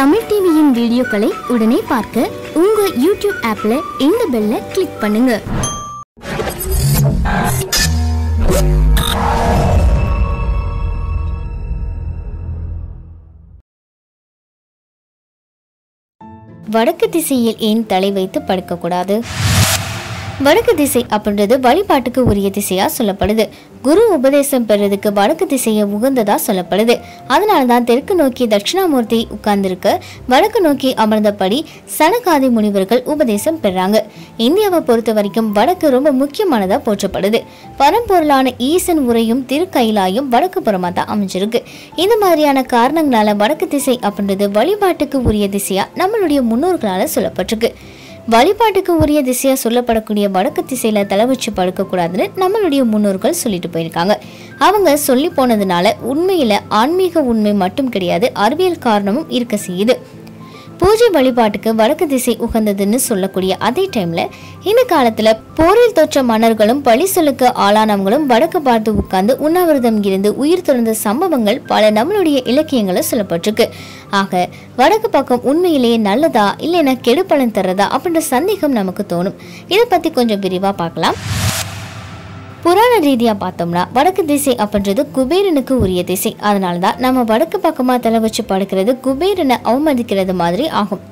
தமிழ் டிவியின் வீடியோக்களை உடனே பார்க்க உங்க யூடியூப் ஆப்ல இந்த பெல்ல கிளிக் பண்ணுங்க. வடக்கு திசையில் ஏன் தலை வைத்து படுக்கக்கூடாது? வடக்கு திசை அப்படின்றது வழிபாட்டுக்கு உரிய திசையா சொல்லப்படுது. குரு உபதேசம் பெறதுக்கு வடக்கு திசையை உகந்ததா சொல்லப்படுது. அதனால தான் தெற்கு நோக்கி தட்சிணாமூர்த்தி உட்கார்ந்திருக்க. வடக்கு நோக்கி அமர்ந்தபடி சனகாதி முனிவர்கள் உபதேசம் பெறாங்க. இந்தியாவை பொறுத்த வரைக்கும் வடக்கு ரொம்ப முக்கியமானதா போற்றப்படுது. பரம்பொருளான ஈசன் உரையும் திருக்கைலாயும் வடக்கு புறமா தான் அமைஞ்சிருக்கு. இந்த மாதிரியான காரணங்களால வடக்கு திசை அப்படின்றது வழிபாட்டுக்கு உரிய திசையா நம்மளுடைய முன்னோர்களால சொல்லப்பட்டிருக்கு. வழிபாட்டுக்கு உரிய திசையா சொல்லப்படக்கூடிய வடக்கு திசையில தலை வச்சு படுக்கக்கூடாதுன்னு நம்மளுடைய முன்னோர்கள் சொல்லிட்டு போயிருக்காங்க. அவங்க சொல்லி போனதுனால உண்மையில ஆன்மீக உண்மை மட்டும் கிடையாது அறிவியல் காரணமும் இருக்க செய்யுது. பூஜை வழிபாட்டுக்கு வடக்கு திசை உகந்ததுன்னு சொல்லக்கூடிய அதே டைம்ல இந்த காலத்துல போரில் தோற்ற மன்னர்களும் பழி சொல்லுக்கு ஆளானவங்களும் வடக்கு பார்த்து உட்கார்ந்து உண்ணாவிரதம் இருந்து உயிர் துறந்த சம்பவங்கள் பல நம்மளுடைய இலக்கியங்களை சொல்லப்பட்டிருக்கு. ஆக வடக்கு பக்கம் உண்மையிலேயே நல்லதா இல்லைன்னா கெடுப்பலன் தர்றதா அப்படின்ற சந்தேகம் நமக்கு தோணும். இதை பத்தி கொஞ்சம் விரிவா பார்க்கலாம். புராண ரீதியாக பார்த்தோம்னா வடக்கு திசை அப்படின்றது குபேரனுக்கு உரிய திசை. அதனால தான் நம்ம வடக்கு பக்கமாக தலை வச்சு படுக்கிறது குபேரனை அவமதிக்கிறது மாதிரி ஆகும்.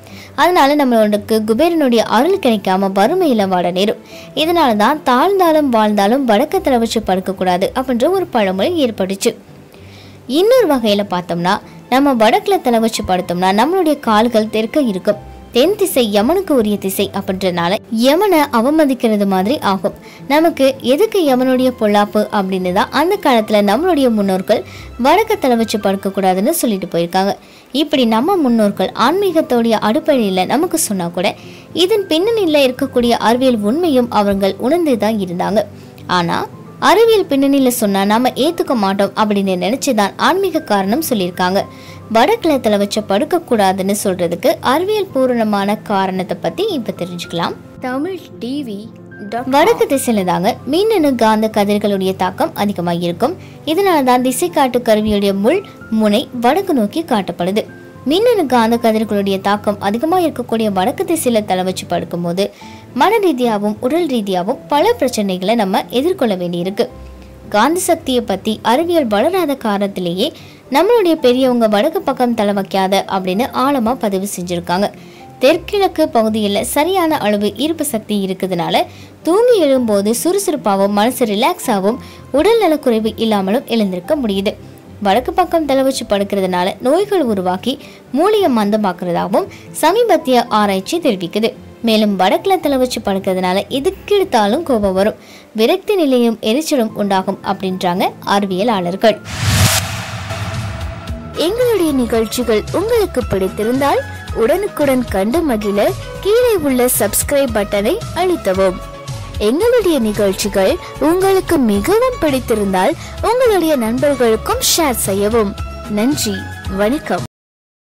அதனால நம்மளுக்கு குபேரனுடைய அருள் கிடைக்காம வறுமையில் வாட நேரும். இதனால தான் தாழ்ந்தாலும் வாழ்ந்தாலும் வடக்கு தலை வச்சு படுக்கக்கூடாது அப்படின்ற ஒரு பழமொழி ஏற்பட்டுச்சு. இன்னொரு வகையில் பார்த்தோம்னா நம்ம வடக்கில் தலை வச்சு படுத்தோம்னா நம்மளுடைய கால்கள் தெற்க இருக்கும். தென் திசை யமனுக்கு உரிய திசை அப்படின்றனால யமனை அவமதிக்கிறது மாதிரி ஆகும். நமக்கு எதுக்கு யமனுடைய பொல்லாப்பு அப்படின்னு தான் அந்த காலத்தில் நம்மளுடைய முன்னோர்கள் வடக்க தலை வச்சு படுக்கக்கூடாதுன்னு சொல்லிட்டு போயிருக்காங்க. இப்படி நம்ம முன்னோர்கள் ஆன்மீகத்தோடைய அடிப்படையில் நமக்கு சொன்னால் கூட இதன் பின்னணியில் இருக்கக்கூடிய அறிவியல் உண்மையும் அவர்கள் உணர்ந்து தான் இருந்தாங்க. ஆனால் அறிவியல் பின்னணியில் சொன்னா நாம ஏத்துக்க மாட்டோம் அப்படின்னு நினைச்சுதான் ஆன்மீக காரணம் சொல்லியிருக்காங்க. வடக்கிழத்துல வச்ச படுக்கக்கூடாதுன்னு சொல்றதுக்கு அறிவியல் பூரணமான காரணத்தை பத்தி இப்ப தெரிஞ்சுக்கலாம். தமிழ் டிவி வடக்கு திசையில தாங்க மின்னணு காந்த கதிர்களுடைய தாக்கம் அதிகமாக இருக்கும் இதனால தான் திசை காட்டு கருவியுடைய முள் முனை வடக்கு நோக்கி காட்டப்படுது. மின்னணு காந்த கதிர்களுடைய தாக்கம் அதிகமாக இருக்கக்கூடிய வடக்கு திசையில தலை வச்சு படுக்கும்போது மன ரீதியாகவும் உடல் ரீதியாகவும் பல பிரச்சனைகளை நம்ம எதிர்கொள்ள வேண்டியிருக்கு. காந்த சக்தியை பற்றி அறிவியல் வளராத காரணத்திலேயே நம்மளுடைய பெரியவங்க வடக்கு பக்கம் தலை வைக்காத அப்படின்னு ஆழமாக பதிவு செஞ்சுருக்காங்க. தெற்கிழக்கு பகுதியில் சரியான அளவு ஈர்ப்பு சக்தி இருக்கிறதுனால தூங்கி எழும்போது சுறுசுறுப்பாகவும் மனசு ரிலாக்ஸாகவும் உடல் நலக்குறைவு இல்லாமலும் எழுந்திருக்க முடியுது. வடக்கு பக்கம் தலை வச்சு படுக்கிறதுனால நோய்கள் உருவாக்கி மூலியம் மந்தமாக்குறதாகவும் சமீபத்திய ஆராய்ச்சி தெரிவிக்குது. மேலும் வடக்கில் தலை வச்சு படுக்கிறதுனால எதுக்கெடுத்தாலும் கோபம் வரும். விரக்தி நிலையும் எரிச்சலும் உண்டாகும் அப்படின்றாங்க அறிவியலாளர்கள். எங்களுடைய நிகழ்ச்சிகள் உங்களுக்கு பிடித்திருந்தால் உடனுக்குடன் கண்டு மகிழ கீழே உள்ள சப்ஸ்கிரைப் பட்டனை அழுத்தவும். எங்களுடைய நிகழ்ச்சிகள் உங்களுக்கு மிகவும் பிடித்திருந்தால் உங்களுடைய நண்பர்களுக்கும் ஷேர் செய்யவும். நன்றி வணக்கம்.